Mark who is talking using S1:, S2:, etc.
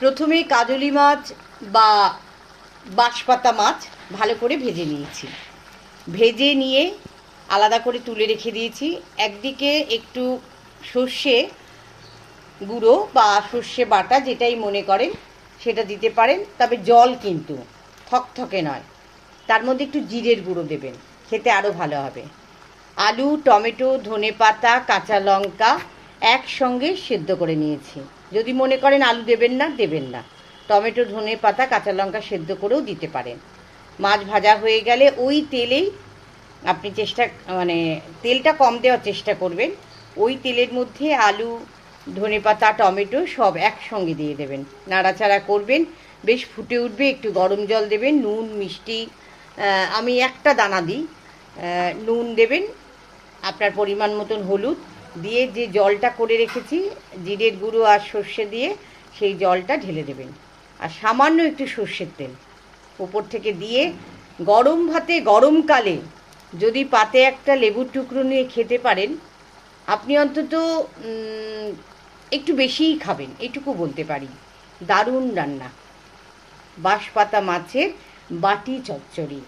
S1: প্রথমে কাজলি মাছ বা বাঁশপাতা মাছ ভালো করে ভেজে নিয়েছি। ভেজে নিয়ে আলাদা করে তুলে রেখে দিয়েছি। একদিকে একটু সর্ষে গুঁড়ো বা সর্ষে বাটা যেটাই মনে করেন সেটা দিতে পারেন, তবে জল কিন্তু থকথকে নয়। তার মধ্যে একটু জিরের গুঁড়ো দেবেন, খেতে আরও ভালো হবে। আলু, টমেটো ধনে পাতা কাঁচা লঙ্কা একসঙ্গে সেদ্ধ করে নিয়েছি। যদি মনে করেন আলু দেবেন না দেবেন না। টমেটো, ধনে পাতা, কাঁচা লঙ্কা সেদ্ধ করেও দিতে পারেন। মাছ ভাজা হয়ে গেলে ওই তেলেই আপনি চেষ্টা মানে তেলটা কম দেওয়ার চেষ্টা করবেন। ওই তেলের মধ্যে আলু ধনেপাতা টমেটো সব একসঙ্গে দিয়ে দেবেন। নাড়াচাড়া করবেন, বেশ ফুটে উঠবে, একটু গরম জল দেবেন, নুন, মিষ্টি আমি একটা দানা দিই। নুন দেবেন, আপনার পরিমাণ মতন হলুদ দিয়ে যে জলটা করে রেখেছি, জিরের গুঁড়ো আর সর্ষে দিয়ে সেই জলটা ঢেলে দেবেন। আর সামান্য একটু সর্ষের তেল। উপর থেকে দিয়ে গরম ভাতে গরমকালে যদি পাতে একটা লেবুর টুকরো নিয়ে খেতে পারেন, আপনি অন্তত একটু বেশিই খাবেন, এটুকু বলতে পারি। দারুণ রান্না। বাঁশপাতা মাছের বাটি চচ্চড়ি।